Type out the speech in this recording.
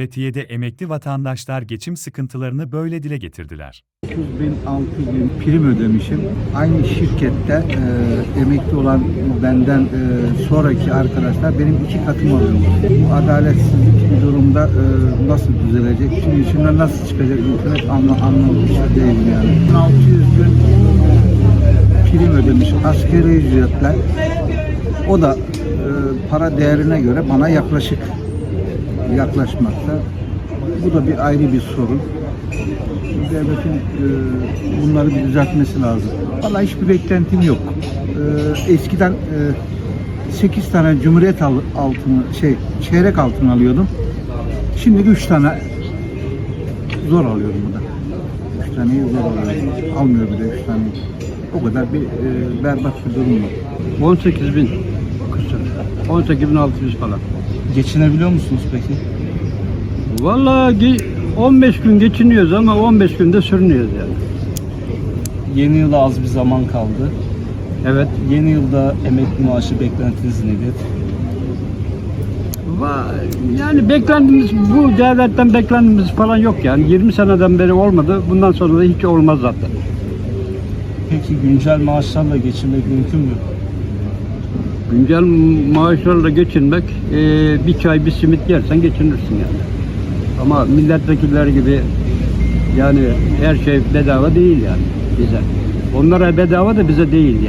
Fethiye'de emekli vatandaşlar geçim sıkıntılarını böyle dile getirdiler. 30 bin, 6 bin prim ödemişim. Aynı şirkette e, emekli olan benden e, sonraki arkadaşlar benim iki katım alıyor. Bu adaletsizlik bir durumda e, nasıl düzelecek? Şimdi içinden nasıl çıkacak hükümet anla, şey değil yani. 600 gün prim ödemiş asgari ücretle. O da e, para değerine göre bana yaklaşık yaklaşmakta. Bu da bir ayrı bir sorun devletin e, bunları bir düzeltmesi lazım. Vallahi hiçbir beklentim yok. E, eskiden e, 8 tane Cumhuriyet al- altını şey çeyrek altın alıyordum. Şimdi 3 tane zor alıyorum bu da. 3 taneyi zor alıyorum. Almıyor bir de 3 tane. O kadar bir e, berbat bir durum var. 18 bin küsur. 18 bin 600 falan. Geçinebiliyor musunuz peki? Vallahi ge- 15 gün geçiniyoruz ama 15 günde sürünüyoruz yani. Yeni yıla az bir zaman kaldı. Evet. Yeni yılda emekli maaşı beklentiniz nedir? Yani beklentimiz bu devletten beklentimiz falan yok yani. 20 seneden beri olmadı. Bundan sonra da hiç olmaz zaten. Peki güncel maaşlarla geçinmek mümkün mü? Güncel maaşlarla geçinmek e, bir çay bir simit yersen geçinirsin yani. Ama milletvekiller gibi yani her şey bedava değil yani bize. Onlara bedava da bize değil yani.